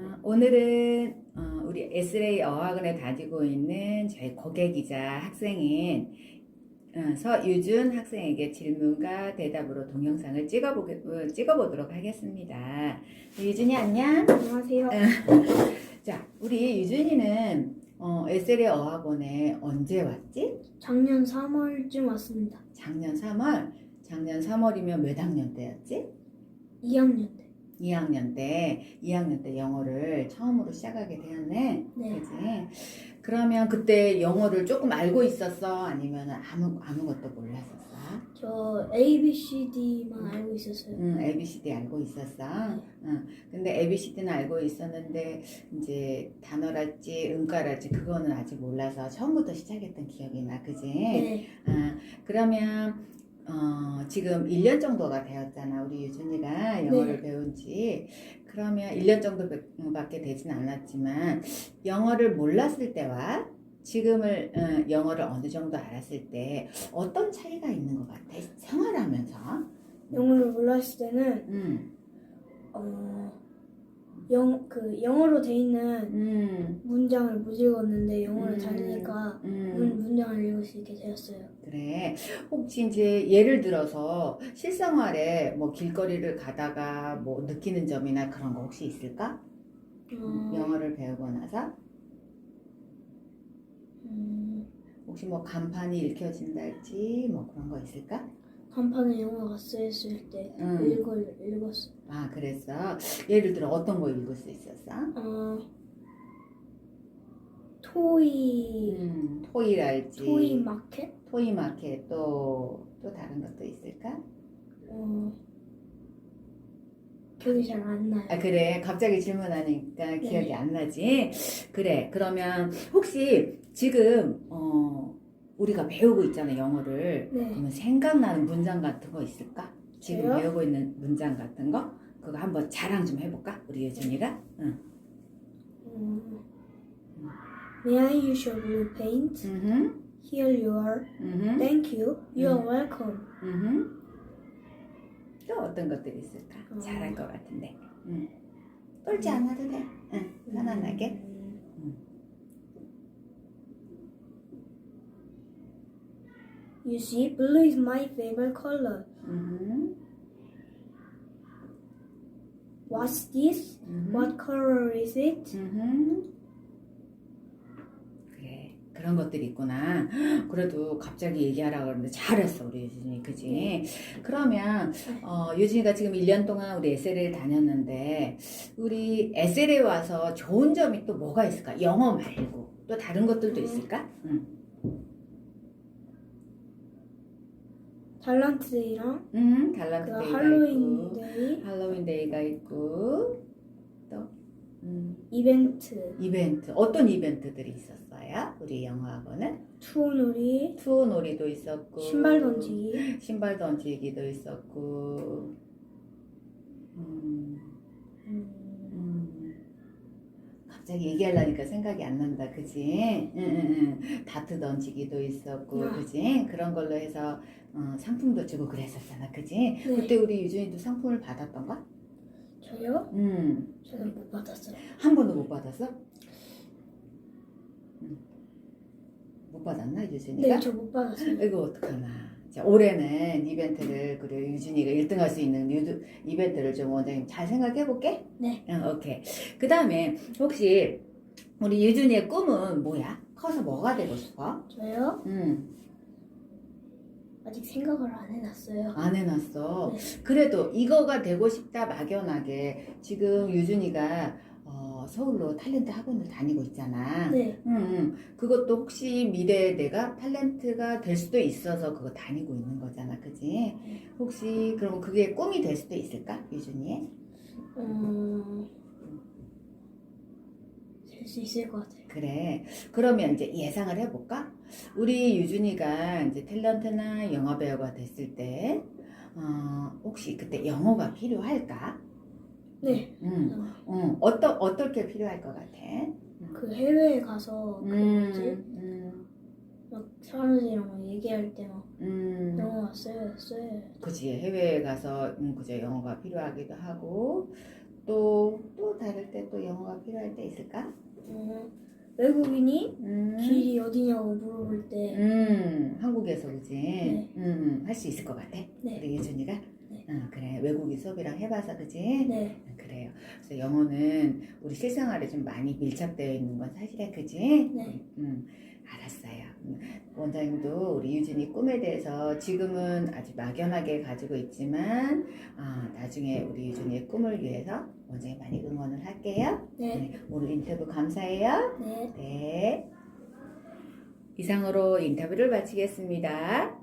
어, 오늘은 어, 우리 에스레이 어학원에 다니고 있는 저희 고객이자 학생인 어, 서유준 학생에게 질문과 대답으로 동영상을 찍어보게, 어, 찍어보도록 하겠습니다. 유준이 안녕. 안녕하세요. 자, 우리 유준이는 어, 에스레이 어학원에 언제 왔지? 작년 3월쯤 왔습니다. 작년 3월. 작년 3월이면 몇 학년 때였지? 2학년 때. 2학년 때, 2학년 때 영어를 처음으로 시작하게 되었네. 네. 그지? 그러면 그때 영어를 조금 알고 있었어? 아니면 아무, 아무것도 몰랐었어? 저 A, B, C, D만 알고 있었어요. 응, ABCD 알고 있었어. 응. 근데 ABCD는 알고 있었는데, 이제 단어랄지, 음가랄지, 그거는 아직 몰라서 처음부터 시작했던 기억이 나. 그지? 네. 아, 그러면 어, 지금 1년 정도가 되었잖아. 우리 유준이가 영어를 네. 배운 지. 그러면 1년 정도밖에 되진 않았지만 영어를 몰랐을 때와 지금을 어, 영어를 어느 정도 알았을 때 어떤 차이가 있는 것 같아? 생활하면서. 영어를 몰랐을 때는 음. 어, 영, 그 영어로 돼 있는 음. 문장을 못 읽었는데 영어를 음. 다니니까 음. 문, 문장을 읽을 수 있게 되었어요. 그래. 혹시 이제 예를 들어서 실생활에 뭐 길거리를 가다가 뭐 느끼는 점이나 그런 거 혹시 있을까? 어, 영어를 배우고 나서 음, 혹시 뭐 간판이 읽혀진달지 뭐 그런 거 있을까? 간판에 영어가 쓰였을 때 음. 읽을 읽었어. 아 그랬어. 예를 들어 어떤 거 읽을 수 있었어? 어, 토이 음, 토이랄지. 토이 마켓? 토이 마켓 또, 또 다른 것도 있을까? 어, 기억이 잘 안 나요. 아 그래 갑자기 질문하니까 기억이 네. 안 나지. 그래 그러면 혹시 지금 어 우리가 배우고 있잖아 영어를. 네. 그러면 생각나는 문장 같은 거 있을까? 지금 저요? 배우고 있는 문장 같은 거? 그거 한번 자랑 좀 해볼까? 우리 유준이가? 응. 음, May I use your blue paint? 음. Here you are. 음. Thank you. You are 음. welcome. 음. 또 어떤 것들이 있을까? 어. 잘할 것 같은데. 응. 떨지 않아도 돼. 응. 편안하게. 음. You see, blue is my favorite color. 음. What's this? 음. What color is it? 음. 그래 그런 것들이 있구나. 그래도 갑자기 얘기하라 그러는데 잘했어 우리 유진이 그지? 네. 그러면 어, 유진이가 지금 1년 동안 우리 SLA를 다녔는데 우리 SLA에 와서 좋은 점이 또 뭐가 있을까? 영어 말고 또 다른 것들도 음. 있을까? 응. 달란트데이랑 응. 그 달란트 데이가 할로윈 있고 데이 할로윈 데이가 있고 또 음, 이벤트. 이벤트. 어떤 이벤트들이 있었어요? 우리 영어 학원은? 투어놀이. 투어 놀이도 있었고 신발 던지기. 신발 던지기도 있었고 음, 음, 음. 갑자기 얘기하려니까 생각이 안 난다 그지? 응, 응, 응. 다트 던지기도 있었고 아. 그지? 그런 걸로 해서 어, 상품도 주고 그랬었잖아 그지? 네. 그때 우리 유준이도 상품을 받았던가? 저요? 음. 저는 못 받았어요 한 번도 못 받았어? 음. 못 받았나 유준이가? 네 저 못 받았어요 이거 어떡하나. 자, 올해는 이벤트를, 그래, 유준이가 1등 할 수 있는 유두, 이벤트를 좀 원장님 잘 생각해 볼게? 네. 응, 오케이. 그 다음에, 혹시, 우리 유준이의 꿈은 뭐야? 커서 뭐가 되고 싶어? 저요? 응, 아직 생각을 안 해놨어요 안 해놨어. 네. 그래도 이거가 되고 싶다, 막연하게. 지금 유준이가, 어, 서울로 탤런트 학원을 다니고 있잖아. 네 응, 응. 그것도 혹시 미래에 내가 탤런트가 될 수도 있어서 그거 다니고 있는 거잖아, 그지? 혹시 그럼 그게 꿈이 될 수도 있을까, 유준이의? 어... 될수 있을 것 같아요 그래. 그러면 이제 예상을 해볼까? 우리 유준이가 이제 탤런트나 영어 배우가 됐을 때, 어, 혹시 그때 영어가 필요할까? 네 응, 어, 응. 어떠, 어떻게 필요할 것 같아? 그 해외에 가서 그 뭐지 음, 막 사람들이랑 막 얘기할 때 막 음. 영어 써요 써요 그지 해외에 가서 음, 그죠 영어가 필요하기도 하고 또, 또 다를 때 또 영어가 필요할 때 있을까? 어, 외국인이 음, 길이 어디냐고 물어볼 때 음 한국에서 그지? 네. 음, 할 수 있을 것 같아? 네. 우리 유준이가? 네. 응, 그래. 외국인 수업이랑 해봐서 그지? 네. 응, 그래요. 그래서 영어는 우리 실생활에 좀 많이 밀착되어 있는 건 사실이야, 그지? 네. 음, 알았어요. 음, 원장님도 우리 유진이 꿈에 대해서 지금은 아주 막연하게 가지고 있지만, 아, 나중에 우리 유진이의 꿈을 위해서 원장님 많이 응원을 할게요. 네. 네, 오늘 인터뷰 감사해요. 네. 네. 이상으로 인터뷰를 마치겠습니다.